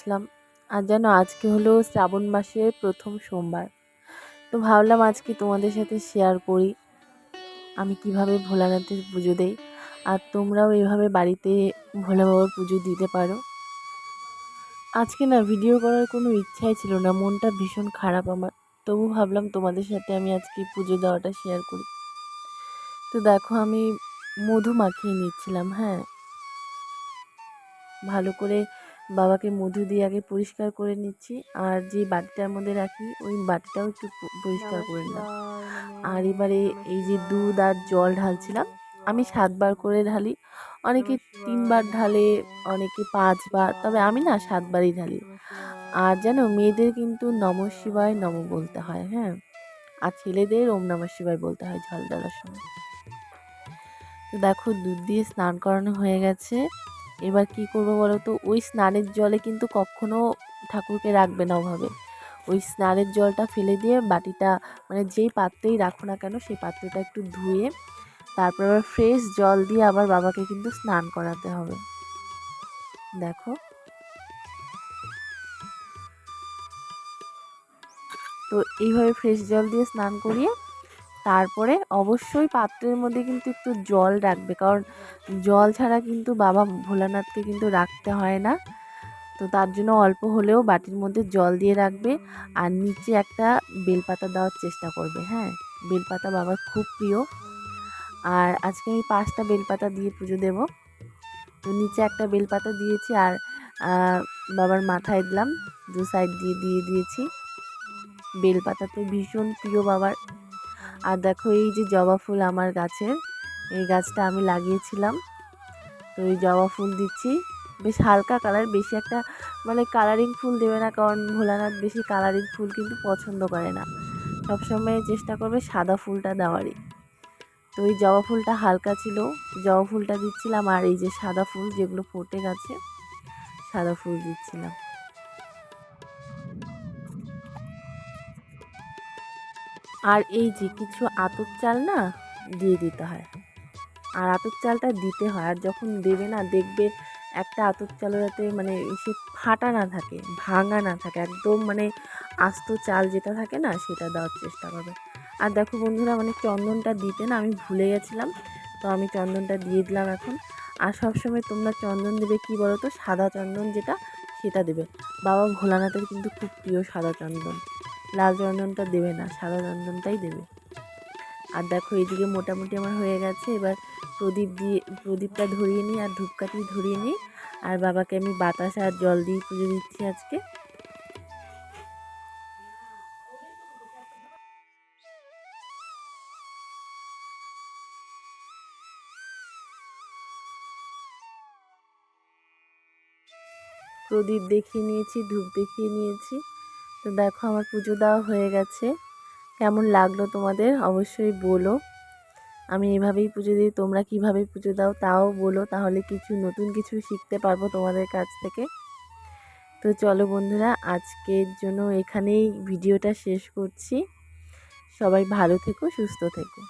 বসলাম আর যেন আজকে হলো শ্রাবণ মাসের প্রথম সোমবার। তো ভাবলাম আজকে তোমাদের সাথে শেয়ার করি। আমি কীভাবে ভোলানাথের পুজো দেই, আর তোমরাও এভাবে বাড়িতে ভোলা বাবার পুজো দিতে পারো। আজকে না ভিডিও করার কোনো ইচ্ছাই ছিল না, মনটা ভীষণ খারাপ আমার। তবু ভাবলাম তোমাদের সাথে আমি আজকে পুজো দেওয়াটা শেয়ার করি। তো দেখো, আমি মধু মাখিয়ে নিচ্ছিলাম হ্যাঁ। ভালো করে বাবাকে মধু দিয়ে আগে পরিষ্কার করে নিচ্ছি। আর যে বাটিটার মধ্যে রাখি, ওই বাটিটাও একটু পরিষ্কার করে নিলাম। আর এবারে এই যে দুধ আর জল ঢালছিলাম, আমি সাতবার করে ঢালি। অনেকে তিনবার ঢালে, অনেকে পাঁচবার, তবে আমি না সাতবারই ঢালি। আর যেন মেয়েদের কিন্তু নম শিবায় নম বলতে হয় হ্যাঁ? আর ছেলেদের ওম নম শিবায় বলতে হয় জল ঢালার সময়। তো দেখো দুধ দিয়ে স্নান করানো হয়ে গেছে। এবার কি করব বলো তো? ওই স্নানের জলে কিন্তু কখনো ঠাকুরকে রাখবে না ওভাবে। ওই স্নানের জলটা ফেলে দিয়ে বাটিটা মানে যেই পাত্রেই রাখো না কেন সেই পাত্রটা একটু ধুয়ে তারপর আবার ফ্রেশ জল দিয়ে আবার বাবাকে কিন্তু স্নান করাতে হবে। দেখো। তো এইভাবে ফ্রেশ জল দিয়ে স্নান করিয়ে তারপরে অবশ্যই পাত্রের মধ্যে কিন্তু একটু জল রাখবে। কারণ জল ছাড়া কিন্তু বাবা ভোলানাথকে কিন্তু রাখতে হয় না। তো তার জন্য অল্প হলেও বাটির মধ্যে জল দিয়ে রাখবে আর নিচে একটা বেলপাতা দেওয়ার চেষ্টা করবে হ্যাঁ? বেলপাতা বাবার খুব প্রিয়। আর আজকে আমি পাঁচটা বেলপাতা দিয়ে পুজো দেব। তো নিচে একটা বেলপাতা দিয়েছি আর বাবার মাথায় দিলাম। দু সাইড দিয়ে দিয়ে দিয়েছি। বেলপাতা তো ভীষণ প্রিয় বাবার। আর দেখো এই যে জবা ফুল আমার গাছের, এই গাছটা আমি লাগিয়েছিলাম। তো এই জবা ফুল দিচ্ছি। বেশ হালকা কালার, বেশি একটা মানে কালারিং ফুল দেবে না, কারণ ভোলানাথ বেশি কালারিং ফুল কিন্তু পছন্দ করে না। সবসময় চেষ্টা করবে সাদা ফুলটা দেওয়ারই। তো ওই জবা ফুলটা হালকা ছিল, জবা ফুলটা দিচ্ছিলাম আর এই যে সাদা ফুল যেগুলো ফোটে গেছে, সাদা ফুল দিচ্ছিলাম। আর এই যে কিছু আতপ চাল না দিয়ে দিতে হয়। আর আতপ চালটা দিতে হয় আর যখন দেবে না, দেখবে একটা আতপ চাল যাতে মানে সে ফাটা না থাকে, ভাঙা না থাকে, একদম মানে আস্ত চাল যেটা থাকে না সেটা দেওয়ার চেষ্টা করবে। আর দেখো বন্ধুরা মানে চন্দনটা দিতে না আমি ভুলে গেছিলাম, তো আমি চন্দনটা দিয়ে দিলাম এখন। আর সবসময় তোমরা চন্দন দেবে কি বলো তো সাদা চন্দন যেটা, সেটা দেবে। বাবা ভোলানাথের কিন্তু খুব প্রিয় সাদা চন্দন। লাল চন্দনটা দেবে না, সাদা চন্দনটাই দেবে। আর দেখো, এইদিকে মোটামুটি আমার হয়ে গেছে। এবার প্রদীপ দিয়ে, প্রদীপটা ধরিয়ে নিই আর ধূপকাঠি ধরিয়ে নিই। আর বাবাকে আমি বাতাস আর জল দিয়ে পুজো দিচ্ছি আজকে। প্রদীপ দেখিয়ে নিয়েছি, ধূপ দেখিয়ে নিয়েছি। তো দেখো আমার পুজো দেওয়া হয়ে গেছে। কেমন লাগল তোমাদের অবশ্যই বলো। আমি এভাবেই পুজো দিই, তোমরা কীভাবে পুজো দাও তাও বলো, তাহলে কিছু নতুন কিছু শিখতে পারব তোমাদের কাছ থেকে। তো চলো বন্ধুরা, আজকের জন্য এখানেই ভিডিওটা শেষ করছি। সবাই ভালো থেকো, সুস্থ থেকো।